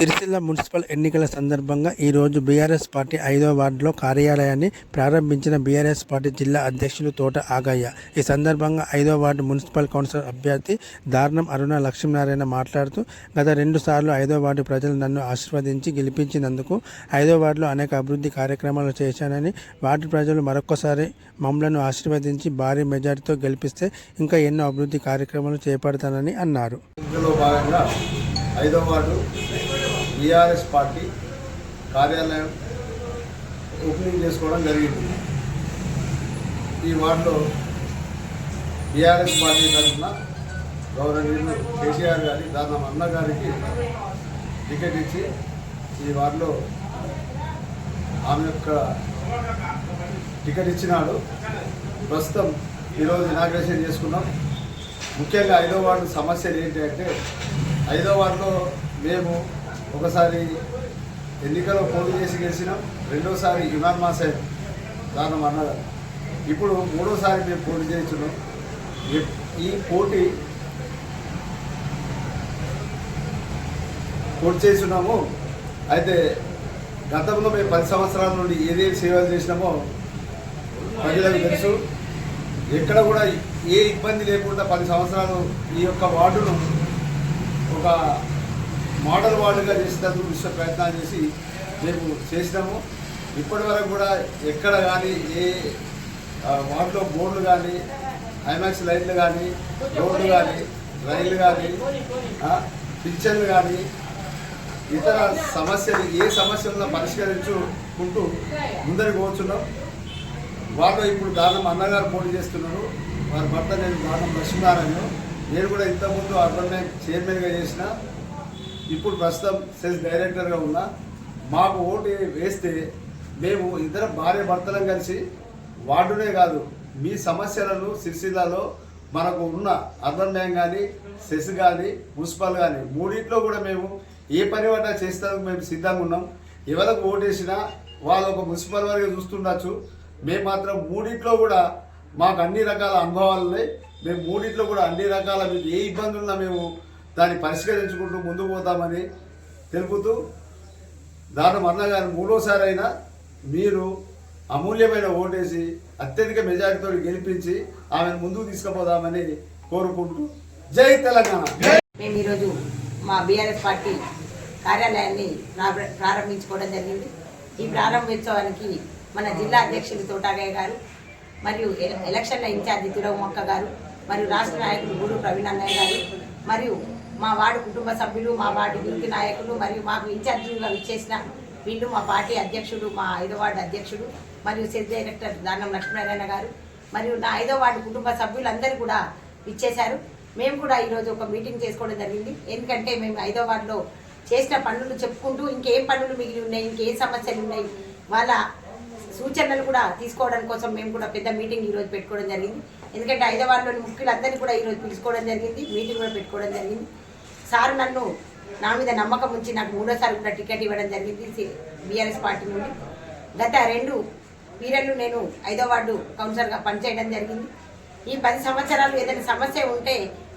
Sircilla municipal ఎన్నికల సందర్భంగా ఈరోజు బీఆర్ఎస్ పార్టీ ఐదో వార్డులో కార్యాలయాన్ని ప్రారంభించిన బీఆర్ఎస్ పార్టీ జిల్లా అధ్యక్షులు తోట ఆగయ్య. ఈ సందర్భంగా ఐదో వార్డు మున్సిపల్ కౌన్సిలర్ అభ్యర్థి దారుణం అరుణ లక్ష్మీనారాయణ మాట్లాడుతూ గత రెండు సార్లు ఐదో వార్డు ప్రజలు నన్ను ఆశీర్వదించి గెలిపించినందుకు ఐదో వార్డులో అనేక అభివృద్ధి కార్యక్రమాలు చేశానని వార్డు ప్రజలు మరొకసారి మమ్మలను ఆశీర్వదించి భారీ మెజారిటీతో గెలిపిస్తే ఇంకా ఎన్నో అభివృద్ధి కార్యక్రమాలు చేపడతానని అన్నారు. ఐదో వార్డు బీఆర్ఎస్ పార్టీ కార్యాలయం ఓపెనింగ్ చేసుకోవడం జరిగింది. ఈ వార్డులో బీఆర్ఎస్ పార్టీ తరఫున గౌరవనీయులు కేసీఆర్ గారి దానం అన్న గారికి టికెట్ ఇచ్చి ఈ వార్డులో ఆమె యొక్క టికెట్ ఇచ్చినాడు. ప్రస్తుతం ఈరోజు ఇనాగ్రేషన్ చేసుకున్నాం. ముఖ్యంగా ఐదో వార్డు సమస్యలు ఏంటి అంటే ఐదో వార్డులో మేము ఒకసారి ఎన్నికలో పోటీ చేసి గెలిచినాం రెండోసారి ఇమాన్ మాసైన్ దానం అన్నారు. ఇప్పుడు మూడోసారి మేము పోటీ చేస్తున్నాం. ఈ- ఈ పోటీ పోటీ చేస్తున్నాము. అయితే గతంలో మేము పది సంవత్సరాల నుండి ఏదేమి సేవలు చేసినామో ప్రజలకు తెలుసు. ఎక్కడ కూడా ఏ ఇబ్బంది లేకుండా పది సంవత్సరాలు ఈ యొక్క వార్డును ఒక మోడల్ వార్డుగా చేసేందుకు విశ్వ ప్రయత్నాలు చేసి మేము చేసినాము. ఇప్పటి వరకు కూడా ఎక్కడ కానీ ఏ వాటిలో బోర్డులు కానీ ఐమాక్స్ లైట్లు కానీ రోడ్లు కానీ రైళ్ళు కానీ పిక్చర్లు కానీ ఇతర సమస్యలు ఏ సమస్యలను పరిష్కరించుకుంటూ ముందరికి పోతున్నాం. వాళ్ళు ఇప్పుడు దారుణం అన్నగారు పోటీ చేస్తున్నారు. వారి భర్త నేను దారుణం లక్ష్మీనారాయణ నేను కూడా ఇంతకుముందు అర్బన్ బ్యాంక్ చైర్మన్గా చేసిన ఇప్పుడు ప్రస్తుతం సెల్స్ డైరెక్టర్గా ఉన్నా మాకు ఓటు వేస్తే మేము ఇద్దరు భార్య భర్తలం కలిసి వార్డునే కాదు మీ సమస్యలను సిరిసిల్లాలో మనకు ఉన్న అర్బన్ బ్యాంక్ కానీ సెస్ కానీ మున్సిపల్ కానీ మూడింట్లో కూడా మేము ఏ పని పడ్డా చేస్తానికి మేము సిద్ధంగా ఉన్నాం. ఎవరికి ఓటేసినా వాళ్ళు ఒక మున్సిపల్ వరకు చూస్తుండొచ్చు. మేము మాత్రం మూడింట్లో కూడా మాకు అన్ని రకాల అనుభవాలు ఉన్నాయి. మేము మూడింట్లో కూడా అన్ని రకాల మీకు ఏ ఇబ్బందులున్నా ఉన్నా మేము దాన్ని పరిష్కరించుకుంటూ ముందుకు పోతామని తెలుపుతూ దాని మరణ గారు మూడోసారి అయినా మీరు అమూల్యమైన ఓటేసి అత్యధిక మెజారిటీతో గెలిపించి ఆమెను ముందుకు తీసుకుపోదామని కోరుకుంటూ జై తెలంగాణ. మేము ఈరోజు మా బీఆర్ఎస్ పార్టీ కార్యాలయాన్ని ప్రారంభించుకోవడం జరిగింది. ఈ ప్రారంభోత్సవానికి మన జిల్లా అధ్యక్షులు తోటాగయ్య గారు మరియు ఎలక్షన్ల ఇన్ఛార్జి తిరవమొక్క గారు మరియు రాష్ట్ర నాయకులు గూడు ప్రవీణ్ అన్నయ్య గారు మరియు మా వార్డు కుటుంబ సభ్యులు మా వార్డు గిరికి నాయకులు మరియు మాకు ఇన్ఛార్జీలుగా ఇచ్చేసిన వీళ్ళు మా పార్టీ అధ్యక్షుడు మా ఐదో వార్డు అధ్యక్షుడు మరియు సెల్ డైరెక్టర్ దానం లక్ష్మీనారాయణ గారు మరియు నా ఐదో వార్డు కుటుంబ సభ్యులందరూ కూడా ఇచ్చేశారు మేము కూడా ఈరోజు ఒక మీటింగ్ చేసుకోవడం జరిగింది. ఎందుకంటే మేము ఐదో వార్డులో చేసిన పనులు చెప్పుకుంటూ ఇంకేం పనులు మిగిలి ఉన్నాయి ఇంకేం సమస్యలు ఉన్నాయి వాళ్ళ సూచనలు కూడా తీసుకోవడం కోసం మేము కూడా పెద్ద మీటింగ్ ఈరోజు పెట్టుకోవడం జరిగింది. ఎందుకంటే ఐదో వార్డులోని ముఖ్యులందరినీ కూడా ఈరోజు పిలుచుకోవడం జరిగింది మీటింగ్ కూడా పెట్టుకోవడం జరిగింది. సార్ నన్ను నా మీద నమ్మకం ఉంచి నాకు మూడోసారి కూడా టికెట్ ఇవ్వడం జరిగింది. బీఆర్ఎస్ పార్టీ నుండి. గత రెండు పీరియడ్లు నేను ఐదో వార్డు కౌన్సిలర్గా పనిచేయడం జరిగింది. ఈ పది సంవత్సరాలు ఏదైనా సమస్య ఉంటే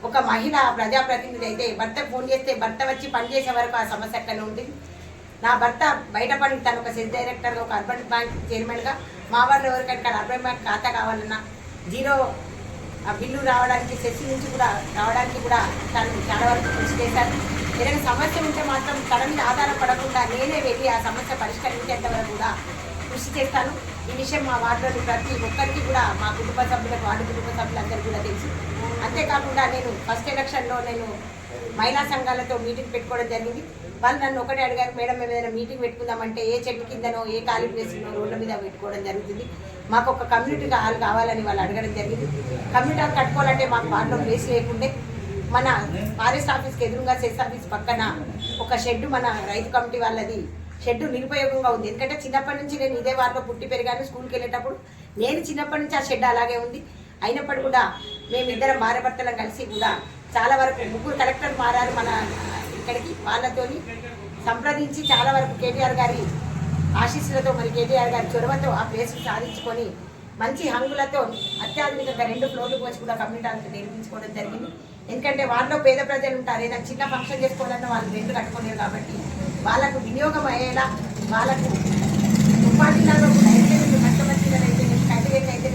ఒక మహిళ ప్రజాప్రతినిధి అయితే భర్త ఫోన్ చేస్తే భర్త వచ్చి పనిచేసే వరకు ఆ సమస్య అక్కడనే ఉంటుంది. నా భర్త బయట పని తను ఒక సెల్ డైరెక్టర్గా ఒక అర్బన్ బ్యాంక్ చైర్మన్గా మా వాళ్ళు ఎవరికైనా అర్బన్ బ్యాంక్ ఖాతా కావాలన్నా జీరో ఆ బిల్లు రావడానికి సెస్ నుంచి కూడా రావడానికి కూడా తను చాలా వరకు కృషి చేశాను ఏదైనా సమస్య ఉంటే మాత్రం తన మీద ఆధారపడకుండా నేనే వెళ్ళి ఆ సమస్య పరిష్కరించేంత వరకు కూడా కృషి చేస్తాను. ఈ విషయం మా వార్డులోని ప్రతి ఒక్కరికి కూడా మా కుటుంబ సభ్యులకు వార్డు కుటుంబ సభ్యులందరికీ కూడా తెలుసు. అంతేకాకుండా నేను ఫస్ట్ ఎలక్షన్లో నేను మహిళా సంఘాలతో మీటింగ్ పెట్టుకోవడం జరిగింది. వాళ్ళు నన్ను ఒకటే అడిగారు మేడం మేము ఏదైనా మీటింగ్ పెట్టుకుందామంటే ఏ చెట్టు కిందనో ఏ ఖాళీ ప్లేస్లో రోడ్ల మీద పెట్టుకోవడం జరుగుతుంది. మాకు ఒక కమ్యూనిటీ హాల్ కావాలని వాళ్ళు అడగడం జరిగింది. కమ్యూనిటీ హాల్ కట్టుకోవాలంటే మాకు వార్డులో ప్లేస్ లేకుండే. మన ఫారెస్ట్ ఆఫీస్కి ఎదురుగా సెస్ ఆఫీస్ పక్కన ఒక షెడ్ మన రైతు కమిటీ వాళ్ళది. షెడ్ నిరుపయోగంగా ఉంది. ఎందుకంటే చిన్నప్పటి నుంచి నేను ఇదే వారిలో పుట్టి పెరిగాను స్కూల్కి వెళ్ళేటప్పుడు. నేను చిన్నప్పటి నుంచి ఆ షెడ్ అలాగే ఉంది. అయినప్పుడు కూడా మేము ఇద్దరం భార్యభర్తలం కలిసి కూడా చాలా వరకు ముగ్గురు కలెక్టర్ మారారు మన ఇక్కడికి వాళ్ళతోని సంప్రదించి చాలా వరకు కేటీఆర్ గారి ఆశీస్సులతో మరి కేటీఆర్ గారి చొరవతో ఆ ప్లేస్ సాధించుకొని మంచి హంగులతో అత్యాధునికంగా రెండు ఫ్లోర్లు పోసి కూడా కమ్యూనిటీ హాల్కి నిర్మించుకోవడం జరిగింది. ఎందుకంటే వాళ్ళలో పేద ప్రజలు ఉంటారు. ఏదైనా చిన్న ఫంక్షన్ చేసుకోవాలన్నా వాళ్ళు రెండు కట్టుకోలేరు కాబట్టి వాళ్ళకు వినియోగం అయ్యేలా వాళ్ళకు ఉపాధిలో అయితే అయితే అయితే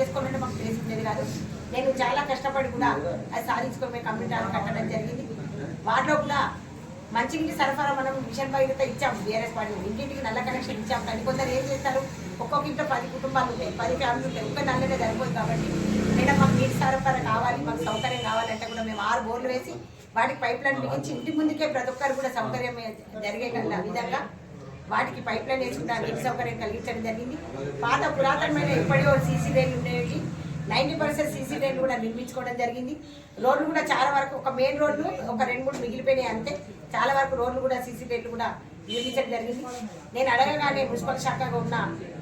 చేసుకోవాలంటే మాకు ప్లేస్ ఉండేది కాదు. నేను చాలా కష్టపడి కూడా అది సాధించుకోమే కమ్యూనిటీ హాల్ కట్టడం జరిగింది. వాటిలో కూడా మంచినీటి సరఫరా మనం మిషన్ బయట ఇచ్చాం బీఆర్ఎస్ పార్టీ ఇంటింటికి నల్ల కనెక్షన్ ఇచ్చాం కానీ కొందరు ఏం చేస్తారు? ఒక్కొక్క ఇంట్లో పది కుటుంబాలు ఉంటాయి పది ఫ్యామిలీ ఉంటాయి. ఒక్క నల్లనే సరిపోదు కాబట్టి మేడం మాకు నీటి సరఫరా కావాలి మాకు సౌకర్యం కావాలంటే కూడా మేము ఆరు బోర్లు వేసి వాటికి పైప్ లైన్ బిగించి ఇంటి ముందుకే ప్రతి ఒక్కరు కూడా సౌకర్యం జరిగే కదా విధంగా వాటికి పైప్ లైన్ వేసుకుంటా నీటి సౌకర్యం కలిగించడం జరిగింది. పాత పురాతనమైన ఎప్పుడో సీసీ రైలు ఉండేవి. నైంటీ పర్సెంట్ సీసీ రైలు కూడా నిర్మించుకోవడం జరిగింది. రోడ్లు కూడా చాలా వరకు ఒక మెయిన్ రోడ్లు ఒక రెండు మూడు మిగిలిపోయినాయి అంతే. చాలా వరకు రోడ్లు కూడా సీసీ రైలు కూడా నిర్మించడం జరిగింది. నేను అడగగానే మున్సిపల్ శాఖగా ఉన్న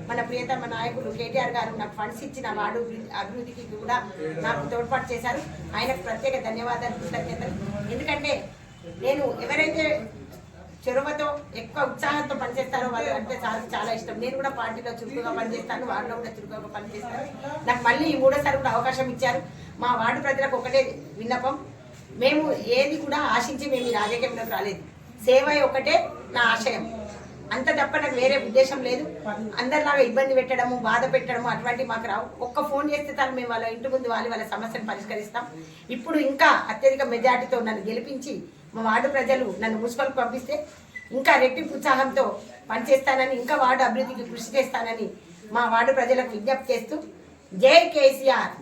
మన ప్రియతమ నాయకులు కేటీఆర్ గారు నాకు ఫండ్స్ ఇచ్చిన వార్డు అభివృద్ధికి కూడా నాకు తోడ్పాటు చేశారు. ఆయనకు ప్రత్యేక ధన్యవాదాలు కృతజ్ఞతలు. ఎందుకంటే నేను ఎవరైతే చొరవతో ఎక్కువ ఉత్సాహంతో పనిచేస్తారో. వాళ్ళు అంటే చాలా చాలా ఇష్టం. నేను కూడా పార్టీలో చురుకుగా పనిచేస్తాను. వార్డులో కూడా చురుకుగా పనిచేస్తాను నాకు మళ్ళీ ఈ మూడోసారి కూడా అవకాశం ఇచ్చారు. మా వార్డు ప్రజలకు ఒకటే విన్నపం. మేము ఏది కూడా ఆశించి మేము ఈ రాజకీయంలోకి రాలేదు. సేవ ఒకటే నా ఆశయం. అంత తప్ప నాకు వేరే ఉద్దేశం లేదు. అందరిలాగా ఇబ్బంది పెట్టడము బాధ పెట్టడము అటువంటి మాకు రావు. ఒక్క ఫోన్ చేస్తే తను మేము వాళ్ళ ఇంటి ముందు వాళ్ళు వాళ్ళ సమస్యను పరిష్కరిస్తాం. ఇప్పుడు ఇంకా అత్యధిక మెజార్టీతో నన్ను గెలిపించి మా వార్డు ప్రజలు నన్ను మున్సిపల్కి పంపిస్తే ఇంకా రెట్టింపు ఉత్సాహంతో పనిచేస్తానని ఇంకా వార్డు అభివృద్ధికి కృషి చేస్తానని మా వార్డు ప్రజలకు విజ్ఞప్తి చేస్తూ జై కేసీఆర్.